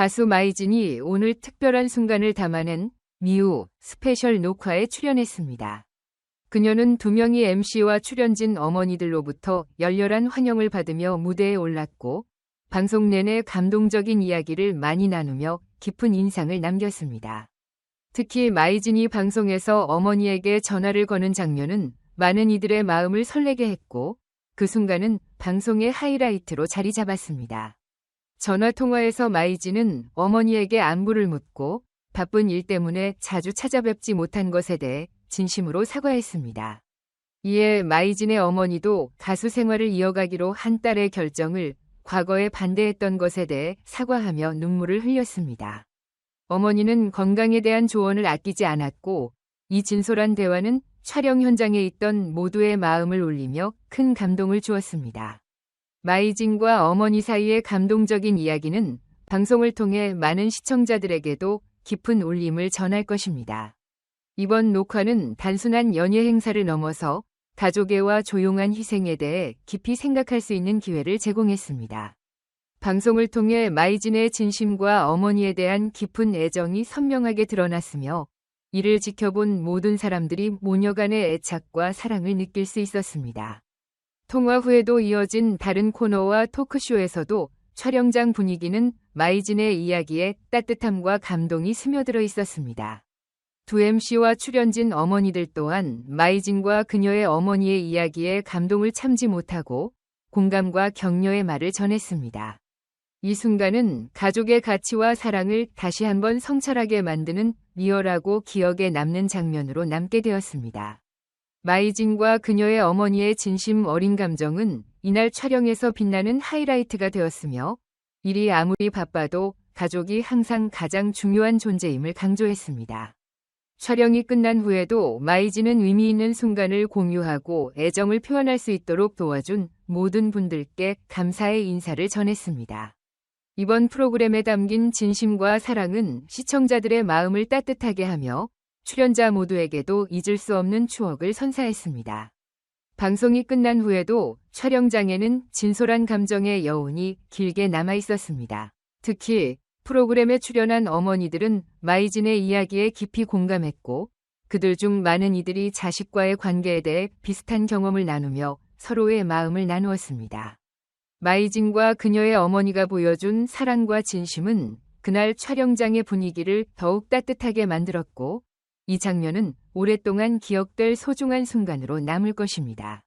가수 마이진이 오늘 특별한 순간을 담아낸 미우 스페셜 녹화에 출연했습니다. 그녀는 두 명의 MC와 출연진 어머니들로부터 열렬한 환영을 받으며 무대에 올랐고 방송 내내 감동적인 이야기를 많이 나누며 깊은 인상을 남겼습니다. 특히 마이진이 방송에서 어머니에게 전화를 거는 장면은 많은 이들의 마음을 설레게 했고 그 순간은 방송의 하이라이트로 자리 잡았습니다. 전화 통화에서 마이진은 어머니에게 안부를 묻고 바쁜 일 때문에 자주 찾아뵙지 못한 것에 대해 진심으로 사과했습니다. 이에 마이진의 어머니도 가수 생활을 이어가기로 한 딸의 결정을 과거에 반대했던 것에 대해 사과하며 눈물을 흘렸습니다. 어머니는 건강에 대한 조언을 아끼지 않았고 이 진솔한 대화는 촬영 현장에 있던 모두의 마음을 울리며 큰 감동을 주었습니다. 마이진과 어머니 사이의 감동적인 이야기는 방송을 통해 많은 시청자들에게도 깊은 울림을 전할 것입니다. 이번 녹화는 단순한 연예 행사를 넘어서 가족애와 조용한 희생에 대해 깊이 생각할 수 있는 기회를 제공했습니다. 방송을 통해 마이진의 진심과 어머니에 대한 깊은 애정이 선명하게 드러났으며 이를 지켜본 모든 사람들이 모녀 간의 애착과 사랑을 느낄 수 있었습니다. 통화 후에도 이어진 다른 코너와 토크쇼에서도 촬영장 분위기는 마이진의 이야기에 따뜻함과 감동이 스며들어 있었습니다. 두 MC와 출연진 어머니들 또한 마이진과 그녀의 어머니의 이야기에 감동을 참지 못하고 공감과 격려의 말을 전했습니다. 이 순간은 가족의 가치와 사랑을 다시 한번 성찰하게 만드는 리얼하고 기억에 남는 장면으로 남게 되었습니다. 마이진과 그녀의 어머니의 진심 어린 감정은 이날 촬영에서 빛나는 하이라이트가 되었으며 일이 아무리 바빠도 가족이 항상 가장 중요한 존재임을 강조했습니다. 촬영이 끝난 후에도 마이진은 의미 있는 순간을 공유하고 애정을 표현할 수 있도록 도와준 모든 분들께 감사의 인사를 전했습니다. 이번 프로그램에 담긴 진심과 사랑은 시청자들의 마음을 따뜻하게 하며 출연자 모두에게도 잊을 수 없는 추억을 선사했습니다. 방송이 끝난 후에도 촬영장에는 진솔한 감정의 여운이 길게 남아 있었습니다. 특히 프로그램에 출연한 어머니들은 마이진의 이야기에 깊이 공감했고 그들 중 많은 이들이 자식과의 관계에 대해 비슷한 경험을 나누며 서로의 마음을 나누었습니다. 마이진과 그녀의 어머니가 보여준 사랑과 진심은 그날 촬영장의 분위기를 더욱 따뜻하게 만들었고 이 장면은 오랫동안 기억될 소중한 순간으로 남을 것입니다.